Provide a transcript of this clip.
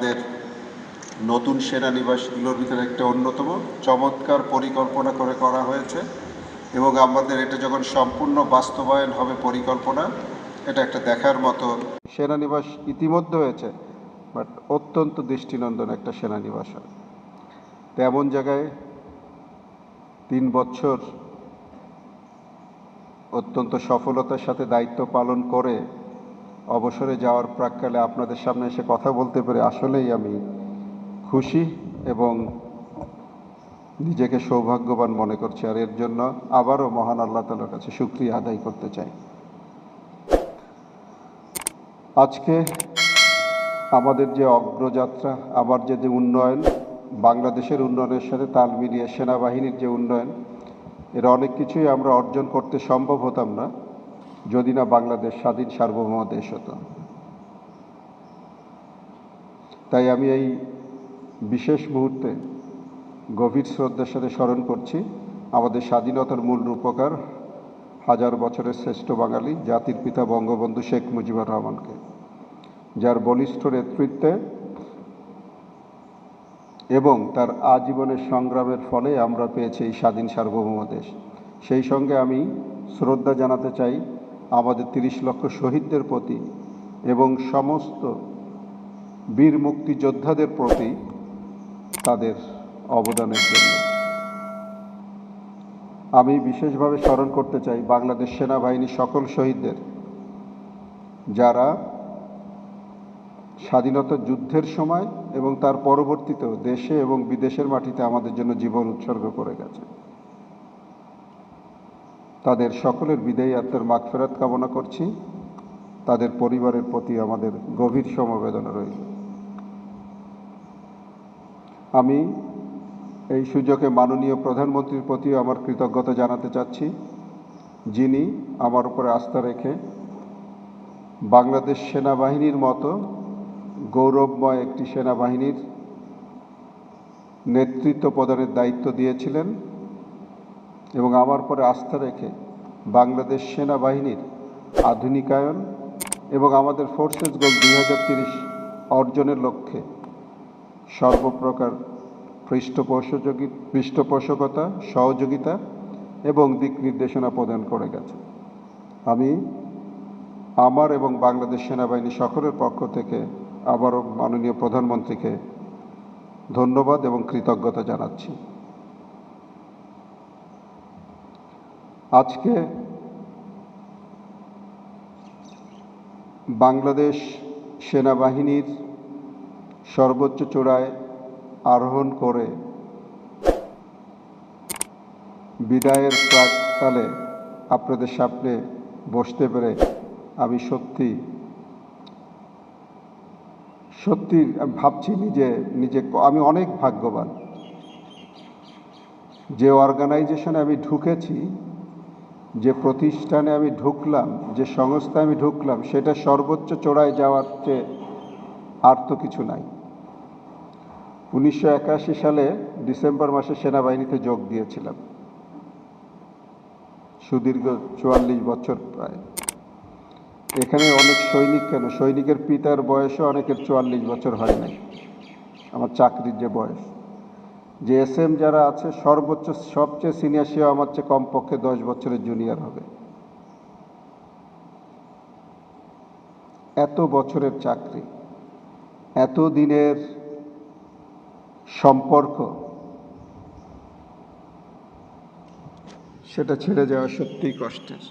আমাদের নতুন সেনানিবাসগুলোর ভিতরে একটা অন্যতম। চমৎকার পরিকল্পনা করে করা হয়েছে এবং আমাদের এটা যখন সম্পূর্ণ বাস্তবায়ন হবে পরিকল্পনা, এটা একটা দেখার মতো সেনানিবাস ইতিমধ্যে হয়েছে, বাট অত্যন্ত দৃষ্টিনন্দন একটা সেনানিবাস হয়। তেমন জায়গায় তিন বছর অত্যন্ত সফলতার সাথে দায়িত্ব পালন করে অবসরে যাওয়ার প্রাককালে আপনাদের সামনে এসে কথা বলতে পেরে আসলেই আমি খুশি এবং নিজেকে সৌভাগ্যবান মনে করছি। আর এর জন্য আবারও মহান আল্লাহ তালার কাছে সুক্রিয়া আদায় করতে চাই। আজকে আমাদের যে অগ্রযাত্রা, আমার যে যে উন্নয়ন, বাংলাদেশের উন্নয়নের সাথে তাল মিলিয়ে সেনাবাহিনীর যে উন্নয়ন, এর অনেক কিছুই আমরা অর্জন করতে সম্ভব হতাম না। যদি না বাংলাদেশ স্বাধীন সার্বভৌম দেশ হতো তাই আমি এই বিশেষ মুহূর্তে গভীর শ্রদ্ধার সাথে স্মরণ করছি আমাদের স্বাধীনতার মূল রূপকার, হাজার বছরের শ্রেষ্ঠ বাঙালি, জাতির পিতা বঙ্গবন্ধু শেখ মুজিবুর রহমানকে, যার বলিষ্ঠ নেতৃত্বে এবং তার আজীবনের সংগ্রামের ফলে আমরা পেয়েছি এই স্বাধীন সার্বভৌম দেশ সেই সঙ্গে আমি শ্রদ্ধা জানাতে চাই আমাদের তিরিশ লক্ষ শহীদদের প্রতি এবং সমস্ত বীর মুক্তিযোদ্ধাদের প্রতি তাদের অবদানের জন্য। আমি বিশেষভাবে স্মরণ করতে চাই বাংলাদেশ সেনাবাহিনীর সকল শহীদদের, যারা স্বাধীনতা যুদ্ধের সময় এবং তার পরবর্তীতেও দেশে এবং বিদেশের মাটিতে আমাদের জন্য জীবন উৎসর্গ করে গেছে। তাদের সকলের বিদায়ী আত্মার মাগফেরাত কামনা করছি। তাদের পরিবারের প্রতি আমাদের গভীর সমবেদনা রইল। আমি এই সুযোগে মাননীয় প্রধানমন্ত্রীর প্রতিও আমার কৃতজ্ঞতা জানাতে চাচ্ছি, যিনি আমার উপরে আস্থা রেখে বাংলাদেশ সেনাবাহিনীর মতো গৌরবময় একটি সেনাবাহিনীর নেতৃত্ব প্রদানের দায়িত্ব দিয়েছিলেন। এবং আমার পরে আস্থা রেখে বাংলাদেশ সেনাবাহিনীর আধুনিকায়ন এবং আমাদের ফোর্সেস গোল দুই অর্জনের লক্ষ্যে সর্বপ্রকার পৃষ্ঠপোষযোগী, পৃষ্ঠপোষকতা, সহযোগিতা এবং দিক নির্দেশনা প্রদান করে গেছে। আমি আমার এবং বাংলাদেশ সেনাবাহিনী সকলের পক্ষ থেকে আবারও মাননীয় প্রধানমন্ত্রীকে ধন্যবাদ এবং কৃতজ্ঞতা জানাচ্ছি। আজকে বাংলাদেশ সেনাবাহিনীর সর্বোচ্চ চূড়ায় আরোহণ করে বিদায়ের প্রাককালে আপনাদের সামনে বসতে পেরে আমি সত্যি সত্যি ভাবছি নিজে নিজে আমি অনেক ভাগ্যবান। যে অর্গানাইজেশনে আমি ঢুকেছি যে প্রতিষ্ঠানে আমি ঢুকলাম, যে সংস্থায় আমি ঢুকলাম, সেটা সর্বোচ্চ চূড়ায় যাওয়ার চেয়ে আর তো কিছু নাই। উনিশশো একাশি সালে ডিসেম্বর মাসে সেনাবাহিনীতে যোগ দিয়েছিলাম। সুদীর্ঘ চুয়াল্লিশ বছর প্রায়। এখানে অনেক সৈনিক কেন? সৈনিকের পিতার বয়সও অনেকের চুয়াল্লিশ বছর হয় নাই। আমার চাকরির যে বয়স। যে এস এম যারা আছে, সর্বোচ্চ, সবচেয়ে সিনিয়র সেও আমার চেয়ে কমপক্ষে দশ বছরের জুনিয়র হবে। এত বছরের চাকরি, এত দিনের সম্পর্ক, সেটা ছেড়ে যাওয়া সত্যিই কষ্টের।